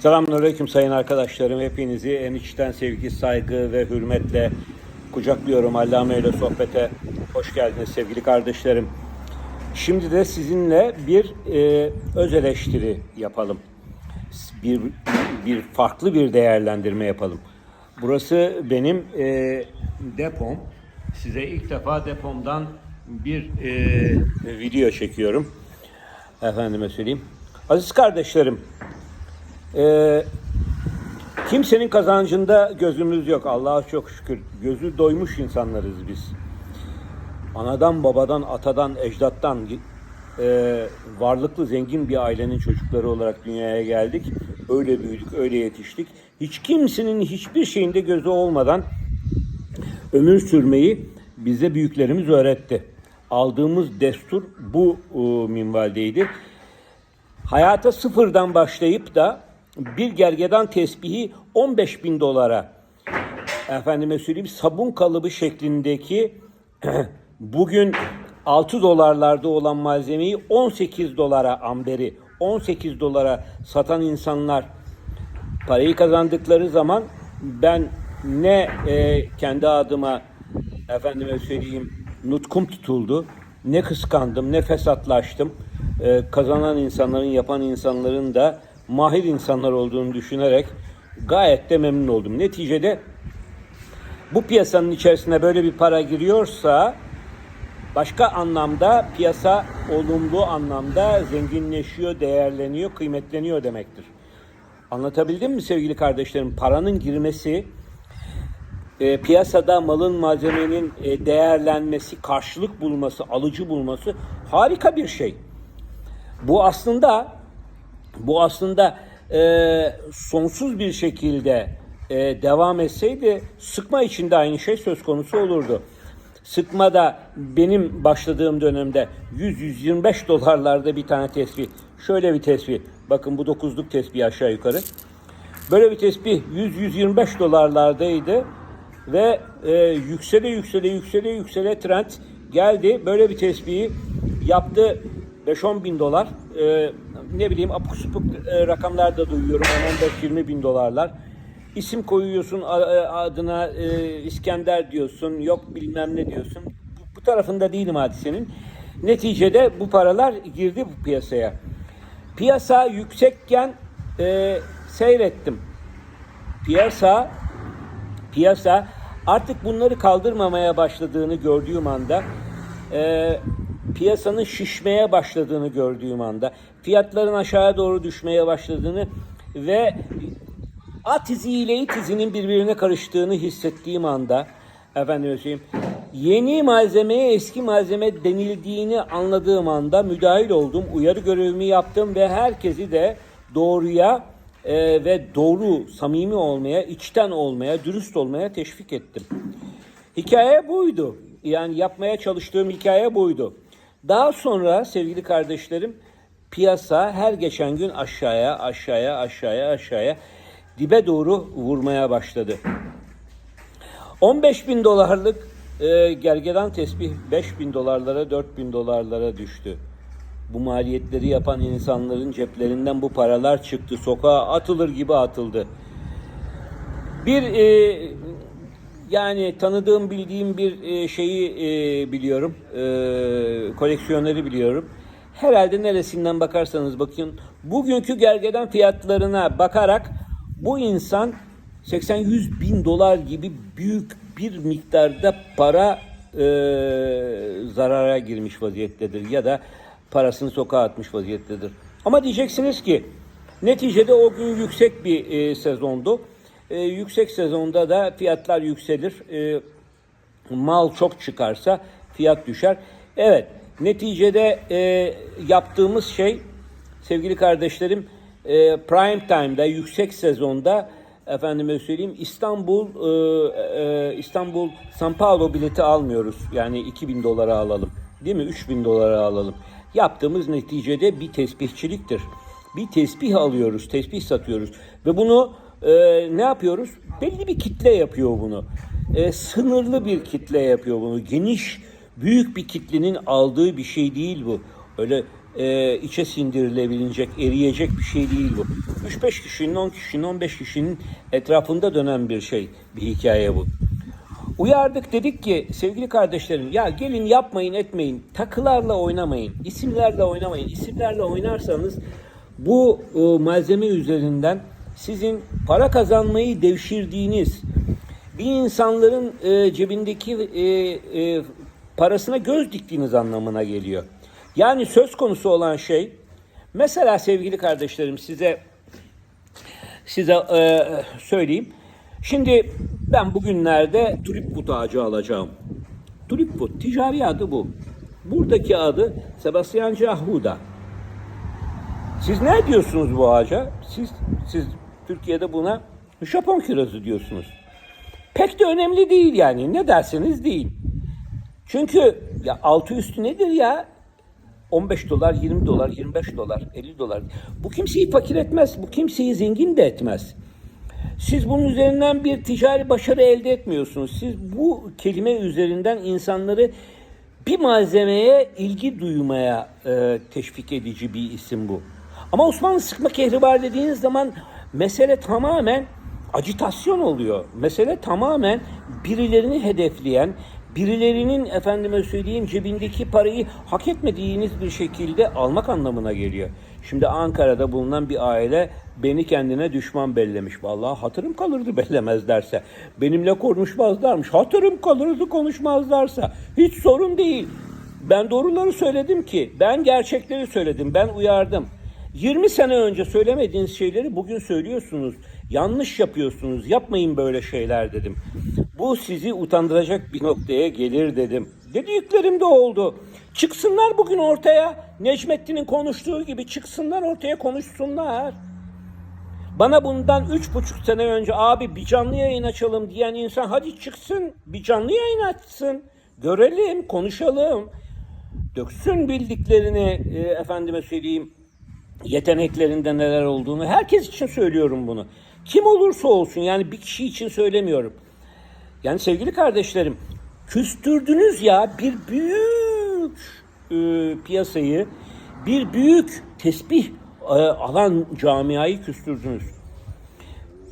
Selamünaleyküm sayın arkadaşlarım. Hepinizi en içten sevgi, saygı ve hürmetle kucaklıyorum. Allame ile sohbete hoş geldiniz sevgili kardeşlerim. Şimdi de sizinle bir e, öz eleştiri yapalım. Bir, bir farklı bir değerlendirme yapalım. Burası benim e, depom. Size ilk defa depomdan bir e, video çekiyorum. Efendime söyleyeyim. Aziz kardeşlerim, ee, kimsenin kazancında gözümüz yok. Allah'a çok şükür. Gözü doymuş insanlarız biz. Anadan, babadan, atadan, ecdattan e, varlıklı, zengin bir ailenin çocukları olarak dünyaya geldik. Öyle büyüdük, öyle yetiştik. Hiç kimsenin hiçbir şeyinde gözü olmadan ömür sürmeyi bize büyüklerimiz öğretti. Aldığımız destur bu e, minvaldeydi. Hayata sıfırdan başlayıp da bir gergedan tesbihi 15 bin dolara. Efendime söyleyeyim sabun kalıbı şeklindeki bugün 6 dolarlarda olan malzemeyi 18 dolara amberi 18 dolara satan insanlar parayı kazandıkları zaman ben ne e, kendi adıma efendime söyleyeyim nutkum tutuldu ne kıskandım ne fesatlaştım. E, kazanan insanların yapan insanların da mahir insanlar olduğunu düşünerek gayet de memnun oldum. Neticede bu piyasanın içerisine böyle bir para giriyorsa başka anlamda piyasa olumlu anlamda zenginleşiyor, değerleniyor, kıymetleniyor demektir. Anlatabildim mi sevgili kardeşlerim? Paranın girmesi, e, piyasada malın malzemenin e, değerlenmesi, karşılık bulması, alıcı bulması harika bir şey. Bu aslında bu aslında e, sonsuz bir şekilde e, devam etseydi sıkma içinde aynı şey söz konusu olurdu. Sıkma da benim başladığım dönemde 100-125 dolarlarda bir tane tesbih. Şöyle bir tesbih. Bakın bu dokuzluk tesbih aşağı yukarı. Böyle bir tesbih 100-125 dolarlardaydı ve e, yüksele yüksele yüksele yüksele trend geldi. Böyle bir tesbihi yaptı 5-10 bin dolar. E, ne bileyim apuk supuk e, rakamlar da duyuyorum. 15-20 bin dolarlar. İsim koyuyorsun a- adına e, İskender diyorsun. Yok bilmem ne diyorsun. Bu, bu tarafında değilim hadisenin. Neticede bu paralar girdi bu piyasaya. Piyasa yüksekken e, seyrettim. Piyasa piyasa artık bunları kaldırmamaya başladığını gördüğüm anda e, piyasanın şişmeye başladığını gördüğüm anda fiyatların aşağıya doğru düşmeye başladığını ve at izi ile it izinin birbirine karıştığını hissettiğim anda efendim söyleyeyim yeni malzemeye eski malzeme denildiğini anladığım anda müdahil oldum. Uyarı görevimi yaptım ve herkesi de doğruya e, ve doğru, samimi olmaya, içten olmaya, dürüst olmaya teşvik ettim. Hikaye buydu. Yani yapmaya çalıştığım hikaye buydu. Daha sonra sevgili kardeşlerim piyasa her geçen gün aşağıya, aşağıya, aşağıya, aşağıya dibe doğru vurmaya başladı. 15 bin dolarlık e, gergedan tesbih 5 bin dolarlara 4 bin dolarlara düştü. Bu maliyetleri yapan insanların ceplerinden bu paralar çıktı. Sokağa atılır gibi atıldı. Bir e, yani tanıdığım bildiğim bir e, şeyi e, biliyorum. E, koleksiyoneri biliyorum. Herhalde neresinden bakarsanız bakın bugünkü gergedan fiyatlarına bakarak bu insan 80-100 bin dolar gibi büyük bir miktarda para e, zarara girmiş vaziyettedir ya da parasını sokağa atmış vaziyettedir. Ama diyeceksiniz ki neticede o gün yüksek bir e, sezondu. E, yüksek sezonda da fiyatlar yükselir. E, mal çok çıkarsa fiyat düşer. Evet, neticede e, yaptığımız şey sevgili kardeşlerim e, prime time'da yüksek sezonda efendime söyleyeyim İstanbul e, e, İstanbul San Paulo bileti almıyoruz. Yani 2000 dolara alalım. Değil mi? 3000 dolara alalım. Yaptığımız neticede bir tesbihçiliktir. Bir tesbih alıyoruz, tesbih satıyoruz ve bunu e, ne yapıyoruz? Belli bir kitle yapıyor bunu. E, sınırlı bir kitle yapıyor bunu. Geniş, büyük bir kitlenin aldığı bir şey değil bu. Öyle e, içe sindirilebilecek, eriyecek bir şey değil bu. 3-5 kişinin, 10 kişinin, 15 kişinin etrafında dönen bir şey, bir hikaye bu. Uyardık dedik ki sevgili kardeşlerim ya gelin yapmayın etmeyin takılarla oynamayın isimlerle oynamayın isimlerle oynarsanız bu e, malzeme üzerinden sizin para kazanmayı devşirdiğiniz bir insanların e, cebindeki e, e, parasına göz diktiğiniz anlamına geliyor. Yani söz konusu olan şey mesela sevgili kardeşlerim size size e, söyleyeyim. Şimdi ben bugünlerde tulip ağacı alacağım. Tulip but, ticari adı bu. Buradaki adı Sebastian Cahuda. Siz ne diyorsunuz bu ağaca? Siz, siz Türkiye'de buna Japon kirazı diyorsunuz. Pek de önemli değil yani. Ne derseniz deyin. Çünkü ya altı üstü nedir ya? 15 dolar, 20 dolar, 25 dolar, 50 dolar. Bu kimseyi fakir etmez. Bu kimseyi zengin de etmez. Siz bunun üzerinden bir ticari başarı elde etmiyorsunuz. Siz bu kelime üzerinden insanları bir malzemeye ilgi duymaya e, teşvik edici bir isim bu. Ama Osmanlı sıkma kehribar dediğiniz zaman mesele tamamen acitasyon oluyor. Mesele tamamen birilerini hedefleyen, birilerinin efendime söyleyeyim cebindeki parayı hak etmediğiniz bir şekilde almak anlamına geliyor. Şimdi Ankara'da bulunan bir aile beni kendine düşman bellemiş. Vallahi hatırım kalırdı bellemezlerse. Benimle konuşmazlarmış. Hatırım kalırdı konuşmazlarsa. Hiç sorun değil. Ben doğruları söyledim ki. Ben gerçekleri söyledim. Ben uyardım. 20 sene önce söylemediğiniz şeyleri bugün söylüyorsunuz. Yanlış yapıyorsunuz. Yapmayın böyle şeyler dedim. Bu sizi utandıracak bir noktaya gelir dedim. Dediklerim de oldu. Çıksınlar bugün ortaya. Necmettin'in konuştuğu gibi çıksınlar ortaya konuşsunlar. Bana bundan üç buçuk sene önce abi bir canlı yayın açalım diyen insan hadi çıksın bir canlı yayın açsın. Görelim, konuşalım. Döksün bildiklerini e, efendime söyleyeyim yeteneklerinde neler olduğunu. Herkes için söylüyorum bunu. Kim olursa olsun yani bir kişi için söylemiyorum. Yani sevgili kardeşlerim küstürdünüz ya bir büyük e, piyasayı, bir büyük tesbih e, alan camiayı küstürdünüz.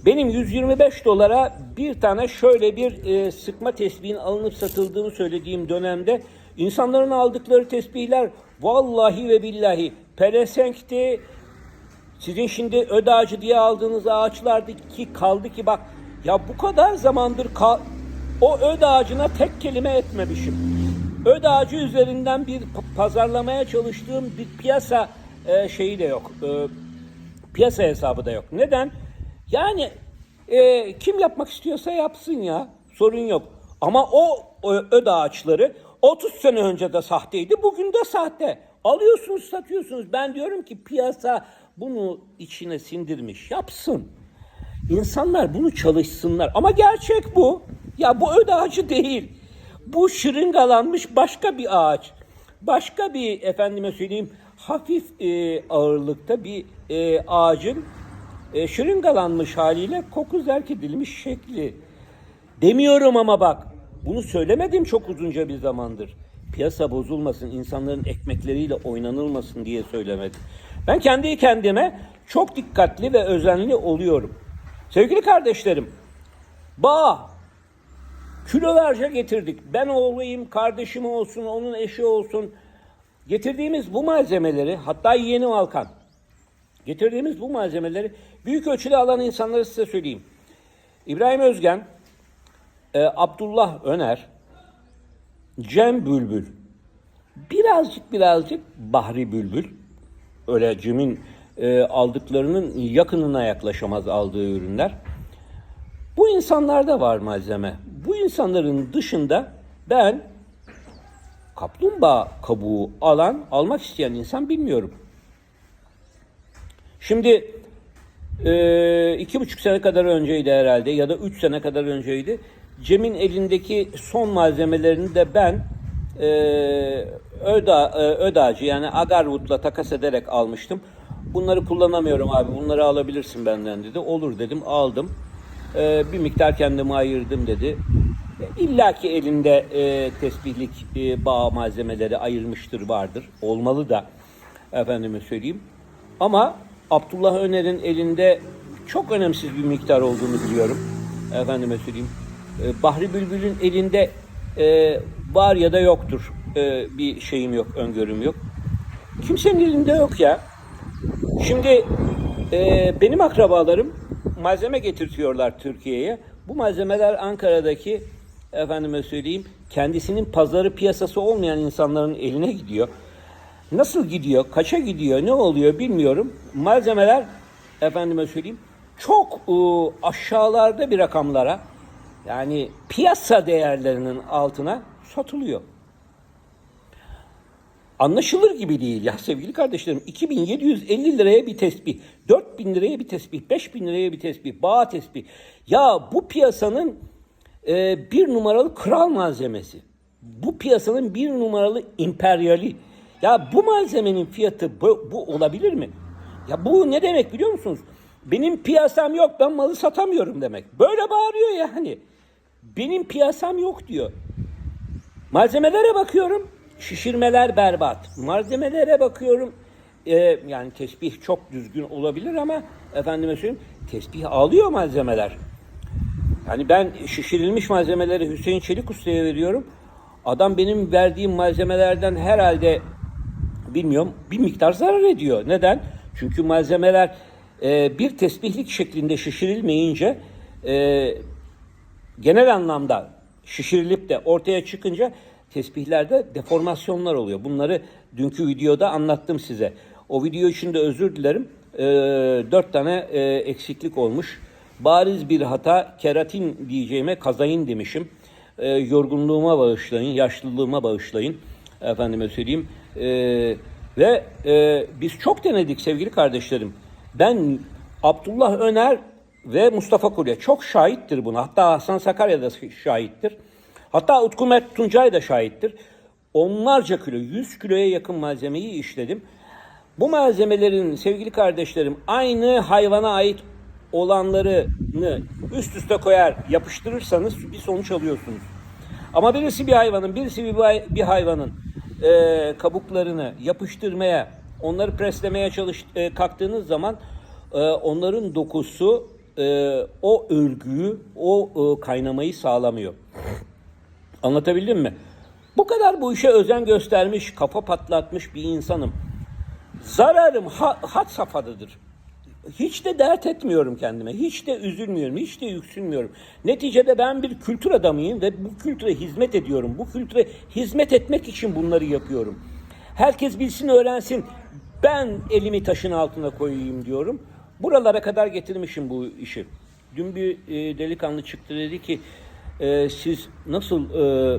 Benim 125 dolara bir tane şöyle bir e, sıkma tesbihin alınıp satıldığını söylediğim dönemde insanların aldıkları tesbihler vallahi ve billahi pelesenkti. Sizin şimdi öd ağacı diye aldığınız ağaçlardı ki kaldı ki bak ya bu kadar zamandır kal o öd ağacına tek kelime etmemişim. Öd ağacı üzerinden bir pazarlamaya çalıştığım bir piyasa e, şeyi de yok. E, piyasa hesabı da yok. Neden? Yani e, kim yapmak istiyorsa yapsın ya. Sorun yok. Ama o, öd ağaçları 30 sene önce de sahteydi. Bugün de sahte. Alıyorsunuz satıyorsunuz. Ben diyorum ki piyasa bunu içine sindirmiş. Yapsın. İnsanlar bunu çalışsınlar. Ama gerçek bu. Ya bu öd ağacı değil. Bu şırıngalanmış başka bir ağaç. Başka bir efendime söyleyeyim hafif e, ağırlıkta bir e, ağacın e, şırıngalanmış haliyle koku zerk edilmiş şekli. Demiyorum ama bak bunu söylemedim çok uzunca bir zamandır. Piyasa bozulmasın, insanların ekmekleriyle oynanılmasın diye söylemedim. Ben kendi kendime çok dikkatli ve özenli oluyorum. Sevgili kardeşlerim, bağ kilolarca getirdik. Ben olayım, kardeşim olsun, onun eşi olsun. Getirdiğimiz bu malzemeleri, hatta yeğenim Alkan, getirdiğimiz bu malzemeleri büyük ölçüde alan insanları size söyleyeyim. İbrahim Özgen, e, Abdullah Öner, Cem Bülbül, birazcık birazcık Bahri Bülbül, öyle Cem'in e, aldıklarının yakınına yaklaşamaz aldığı ürünler. Bu insanlarda var malzeme. Bu insanların dışında ben kaplumbağa kabuğu alan, almak isteyen insan bilmiyorum. Şimdi e, iki buçuk sene kadar önceydi herhalde ya da üç sene kadar önceydi. Cem'in elindeki son malzemelerini de ben e, öda, e, ödacı yani Agarwood'la takas ederek almıştım. Bunları kullanamıyorum abi bunları alabilirsin benden dedi. Olur dedim aldım. E, bir miktar kendime ayırdım dedi. İlla ki elinde e, tesbihlik e, bağ malzemeleri ayırmıştır vardır. Olmalı da. Efendime söyleyeyim. Ama Abdullah Öner'in elinde çok önemsiz bir miktar olduğunu biliyorum. Efendime söyleyeyim. Ee, Bahri Bülbül'ün elinde e, var ya da yoktur. Ee, bir şeyim yok, öngörüm yok. Kimsenin elinde yok ya. Şimdi e, benim akrabalarım malzeme getirtiyorlar Türkiye'ye. Bu malzemeler Ankara'daki efendime söyleyeyim kendisinin pazarı piyasası olmayan insanların eline gidiyor. Nasıl gidiyor, kaça gidiyor, ne oluyor bilmiyorum. Malzemeler efendime söyleyeyim çok e, aşağılarda bir rakamlara yani piyasa değerlerinin altına satılıyor. Anlaşılır gibi değil ya sevgili kardeşlerim. 2750 liraya bir tesbih, 4000 liraya bir tesbih, 5000 liraya bir tesbih, bağ tesbih. Ya bu piyasanın e, bir numaralı kral malzemesi. Bu piyasanın bir numaralı imperyali. Ya bu malzemenin fiyatı bu, bu olabilir mi? Ya bu ne demek biliyor musunuz? Benim piyasam yok ben malı satamıyorum demek. Böyle bağırıyor yani. Benim piyasam yok diyor. Malzemelere bakıyorum. Şişirmeler berbat. Malzemelere bakıyorum. e, yani tesbih çok düzgün olabilir ama efendime söyleyeyim tesbih alıyor malzemeler. Yani ben şişirilmiş malzemeleri Hüseyin Çelik Usta'ya veriyorum. Adam benim verdiğim malzemelerden herhalde bilmiyorum bir miktar zarar ediyor. Neden? Çünkü malzemeler e, bir tesbihlik şeklinde şişirilmeyince e, genel anlamda şişirilip de ortaya çıkınca tesbihlerde deformasyonlar oluyor. Bunları dünkü videoda anlattım size. O video için de özür dilerim. E, dört tane eksiklik olmuş. Bariz bir hata keratin diyeceğime kazayin demişim. E, yorgunluğuma bağışlayın, yaşlılığıma bağışlayın. Efendime söyleyeyim. E, ve e, biz çok denedik sevgili kardeşlerim. Ben Abdullah Öner ve Mustafa Kulya çok şahittir buna. Hatta Hasan Sakarya da şahittir. Hatta Utku Mert Tuncay da şahittir. Onlarca kilo, 100 kiloya yakın malzemeyi işledim. Bu malzemelerin sevgili kardeşlerim aynı hayvana ait olanlarını üst üste koyar yapıştırırsanız bir sonuç alıyorsunuz. Ama birisi bir hayvanın, birisi bir hayvanın e, kabuklarını yapıştırmaya, onları preslemeye çalış e, kalktığınız zaman e, onların dokusu e, o örgüyü, o e, kaynamayı sağlamıyor. Anlatabildim mi? Bu kadar bu işe özen göstermiş, kafa patlatmış bir insanım. Zararım ha, had safhadadır. Hiç de dert etmiyorum kendime. Hiç de üzülmüyorum. Hiç de yüksünmüyorum. Neticede ben bir kültür adamıyım ve bu kültüre hizmet ediyorum. Bu kültüre hizmet etmek için bunları yapıyorum. Herkes bilsin, öğrensin. Ben elimi taşın altına koyayım diyorum. Buralara kadar getirmişim bu işi. Dün bir e, delikanlı çıktı dedi ki e, siz nasıl e,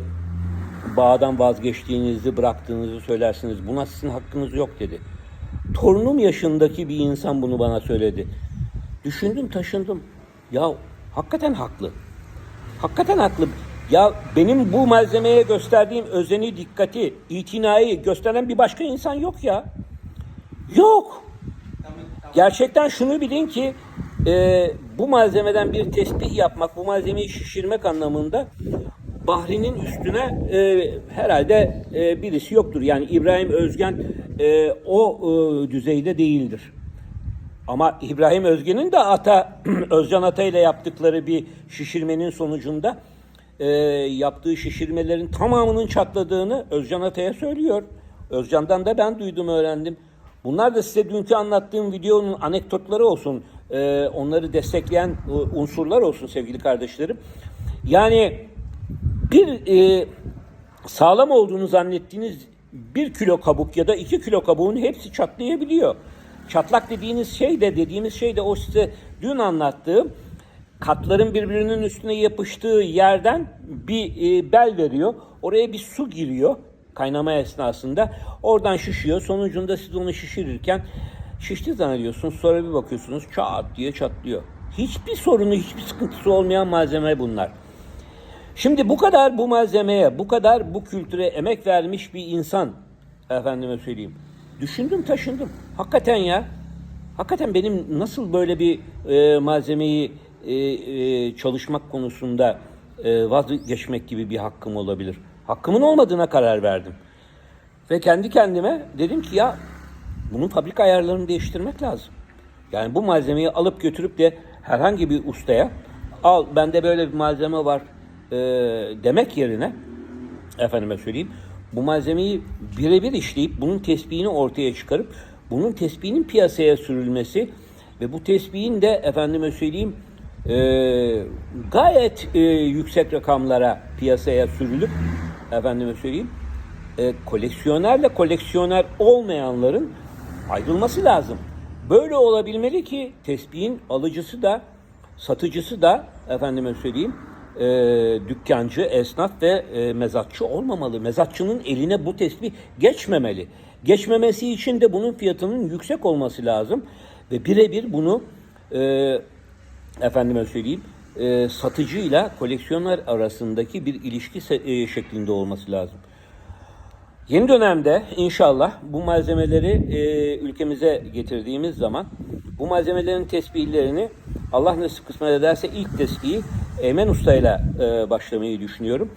bağdan vazgeçtiğinizi, bıraktığınızı söylersiniz. Buna sizin hakkınız yok dedi. Torunum yaşındaki bir insan bunu bana söyledi. Düşündüm, taşındım. Ya hakikaten haklı. Hakikaten haklı. Ya benim bu malzemeye gösterdiğim özeni, dikkati, itinayı gösteren bir başka insan yok ya. Yok. Gerçekten şunu bilin ki e, bu malzemeden bir tesbih yapmak, bu malzemeyi şişirmek anlamında Bahri'nin üstüne e, herhalde e, birisi yoktur. Yani İbrahim Özgen e, o e, düzeyde değildir. Ama İbrahim Özgen'in de ata Özcan Ata ile yaptıkları bir şişirmenin sonucunda e, yaptığı şişirmelerin tamamının çatladığını Özcan Ata'ya söylüyor. Özcan'dan da ben duydum, öğrendim. Bunlar da size dünkü anlattığım videonun anekdotları olsun. e, onları destekleyen e, unsurlar olsun sevgili kardeşlerim. Yani bir e, sağlam olduğunu zannettiğiniz bir kilo kabuk ya da iki kilo kabuğun hepsi çatlayabiliyor. Çatlak dediğiniz şey de dediğimiz şey de o size dün anlattığım katların birbirinin üstüne yapıştığı yerden bir e, bel veriyor. Oraya bir su giriyor kaynama esnasında. Oradan şişiyor. Sonucunda siz onu şişirirken şişti zannediyorsunuz. Sonra bir bakıyorsunuz çat diye çatlıyor. Hiçbir sorunu, hiçbir sıkıntısı olmayan malzeme bunlar. Şimdi bu kadar bu malzemeye, bu kadar bu kültüre emek vermiş bir insan efendime söyleyeyim. Düşündüm taşındım. Hakikaten ya. Hakikaten benim nasıl böyle bir e, malzemeyi e, e, çalışmak konusunda e, vazgeçmek gibi bir hakkım olabilir. Hakkımın olmadığına karar verdim. Ve kendi kendime dedim ki ya bunun fabrika ayarlarını değiştirmek lazım. Yani bu malzemeyi alıp götürüp de herhangi bir ustaya al bende böyle bir malzeme var e, demek yerine efendime söyleyeyim bu malzemeyi birebir işleyip bunun tespihini ortaya çıkarıp bunun tespihinin piyasaya sürülmesi ve bu tespihin de efendime söyleyeyim e, gayet e, yüksek rakamlara piyasaya sürülüp efendime söyleyeyim e, koleksiyonerle koleksiyoner olmayanların ayrılması lazım. Böyle olabilmeli ki tespihin alıcısı da satıcısı da efendime söyleyeyim e, dükkancı, esnaf ve e, mezatçı olmamalı. Mezatçının eline bu tesbih geçmemeli. Geçmemesi için de bunun fiyatının yüksek olması lazım ve birebir bunu e, efendime söyleyeyim e, satıcıyla koleksiyoner arasındaki bir ilişki e, şeklinde olması lazım. Yeni dönemde inşallah bu malzemeleri e, ülkemize getirdiğimiz zaman bu malzemelerin tesbihlerini Allah nasip kısmet ederse ilk tesbihi Eymen Usta'yla e, başlamayı düşünüyorum.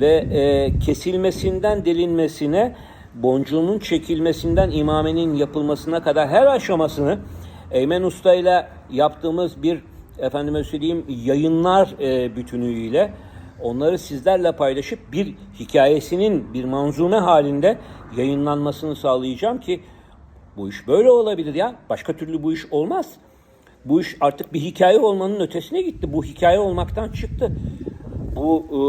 Ve e, kesilmesinden delinmesine, boncuğunun çekilmesinden imamenin yapılmasına kadar her aşamasını Eymen Usta'yla yaptığımız bir efendime söyleyeyim yayınlar e, bütünüyle onları sizlerle paylaşıp bir hikayesinin bir manzume halinde yayınlanmasını sağlayacağım ki bu iş böyle olabilir ya. Başka türlü bu iş olmaz. Bu iş artık bir hikaye olmanın ötesine gitti. Bu hikaye olmaktan çıktı. Bu e,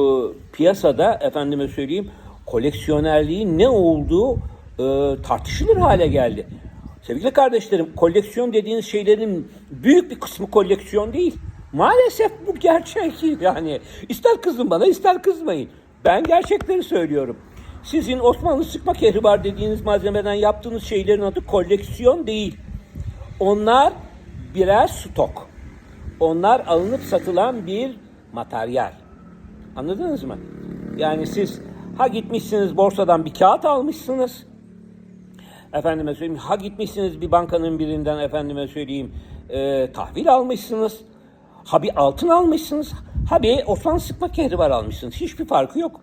piyasada efendime söyleyeyim koleksiyonerliğin ne olduğu e, tartışılır hale geldi. Sevgili kardeşlerim, koleksiyon dediğiniz şeylerin büyük bir kısmı koleksiyon değil. Maalesef bu gerçek yani. ister kızın bana ister kızmayın. Ben gerçekleri söylüyorum. Sizin Osmanlı sıkma kehribar dediğiniz malzemeden yaptığınız şeylerin adı koleksiyon değil. Onlar birer stok. Onlar alınıp satılan bir materyal. Anladınız mı? Yani siz ha gitmişsiniz borsadan bir kağıt almışsınız. Efendime söyleyeyim ha gitmişsiniz bir bankanın birinden efendime söyleyeyim e, tahvil almışsınız. Ha bir altın almışsınız. Ha bir Osmanlı sıkma kehribar almışsınız. Hiçbir farkı yok.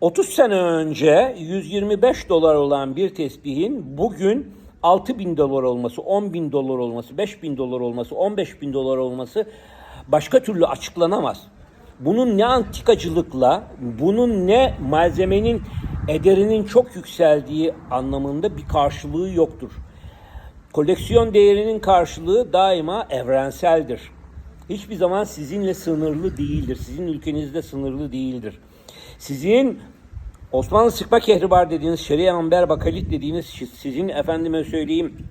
30 sene önce 125 dolar olan bir tesbihin bugün 6 bin dolar olması, 10 bin dolar olması, 5 bin dolar olması, 15 bin dolar olması başka türlü açıklanamaz. Bunun ne antikacılıkla, bunun ne malzemenin ederinin çok yükseldiği anlamında bir karşılığı yoktur. Koleksiyon değerinin karşılığı daima evrenseldir. Hiçbir zaman sizinle sınırlı değildir. Sizin ülkenizde sınırlı değildir. Sizin Osmanlı sıkma kehribar dediğiniz, şeriye amber bakalit dediğiniz, sizin efendime söyleyeyim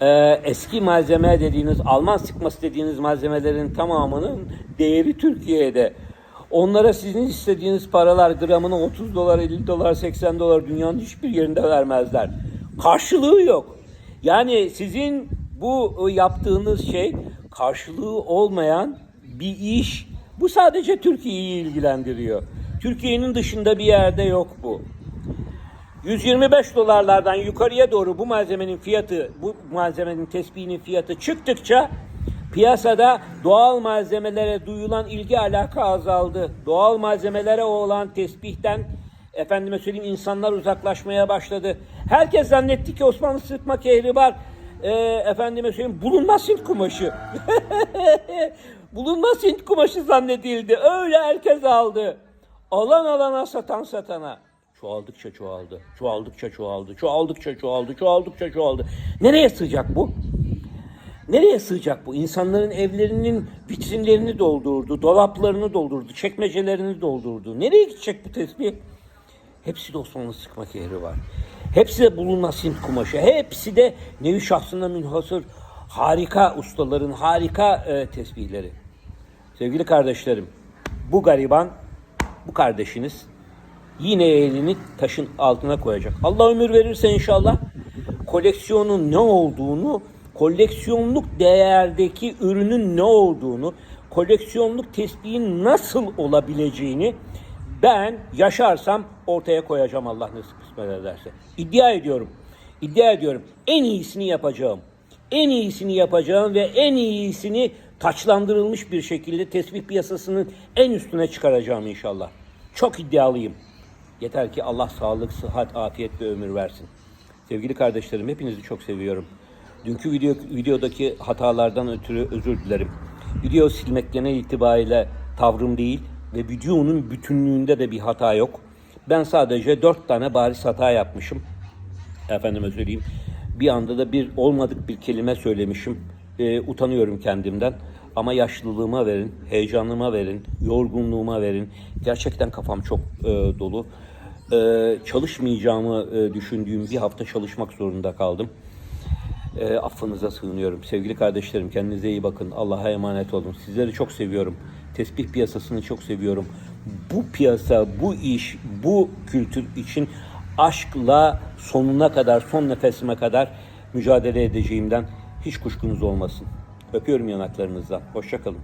e, eski malzeme dediğiniz, Alman sıkması dediğiniz malzemelerin tamamının değeri Türkiye'de. Onlara sizin istediğiniz paralar gramına 30 dolar, 50 dolar, 80 dolar dünyanın hiçbir yerinde vermezler. Karşılığı yok. Yani sizin bu yaptığınız şey karşılığı olmayan bir iş. Bu sadece Türkiye'yi ilgilendiriyor. Türkiye'nin dışında bir yerde yok bu. 125 dolarlardan yukarıya doğru bu malzemenin fiyatı, bu malzemenin tespihinin fiyatı çıktıkça piyasada doğal malzemelere duyulan ilgi alaka azaldı. Doğal malzemelere olan tesbihten efendime söyleyeyim insanlar uzaklaşmaya başladı. Herkes zannetti ki Osmanlı sıkma kehribar e, efendime söyleyeyim bulunmaz Hint kumaşı. bulunmaz Hint kumaşı zannedildi. Öyle herkes aldı. Alan alana satan satana. Çoğaldıkça çoğaldı. Çoğaldıkça çoğaldı. Çoğaldıkça çoğaldı. Çoğaldıkça çoğaldı. Nereye sığacak bu? Nereye sığacak bu? İnsanların evlerinin vitrinlerini doldurdu, dolaplarını doldurdu, çekmecelerini doldurdu. Nereye gidecek bu tesbih? Hepsi de Osmanlı sıkma kehri var. Hepsi de bulunmaz Hint kumaşı. Hepsi de nevi şahsına münhasır harika ustaların harika e, tesbihleri. Sevgili kardeşlerim, bu gariban, bu kardeşiniz yine elini taşın altına koyacak. Allah ömür verirse inşallah koleksiyonun ne olduğunu, koleksiyonluk değerdeki ürünün ne olduğunu, koleksiyonluk tesbihin nasıl olabileceğini ben yaşarsam ortaya koyacağım Allah nasip kısmet ederse. İddia ediyorum. İddia ediyorum. En iyisini yapacağım. En iyisini yapacağım ve en iyisini taçlandırılmış bir şekilde tesbih piyasasının en üstüne çıkaracağım inşallah. Çok iddialıyım. Yeter ki Allah sağlık, sıhhat, afiyet ve ömür versin. Sevgili kardeşlerim hepinizi çok seviyorum. Dünkü video, videodaki hatalardan ötürü özür dilerim. Video silmek genel itibariyle tavrım değil ve videonun bütünlüğünde de bir hata yok. Ben sadece dört tane bariz hata yapmışım. Efendime söyleyeyim. Bir anda da bir olmadık bir kelime söylemişim. Ee, utanıyorum kendimden. Ama yaşlılığıma verin, heyecanıma verin, yorgunluğuma verin. Gerçekten kafam çok e, dolu. Ee, çalışmayacağımı e, düşündüğüm bir hafta çalışmak zorunda kaldım. E, affınıza sığınıyorum. Sevgili kardeşlerim kendinize iyi bakın. Allah'a emanet olun. Sizleri çok seviyorum. Tesbih piyasasını çok seviyorum. Bu piyasa, bu iş, bu kültür için aşkla sonuna kadar, son nefesime kadar mücadele edeceğimden hiç kuşkunuz olmasın. Öpüyorum yanaklarınızdan. Hoşçakalın.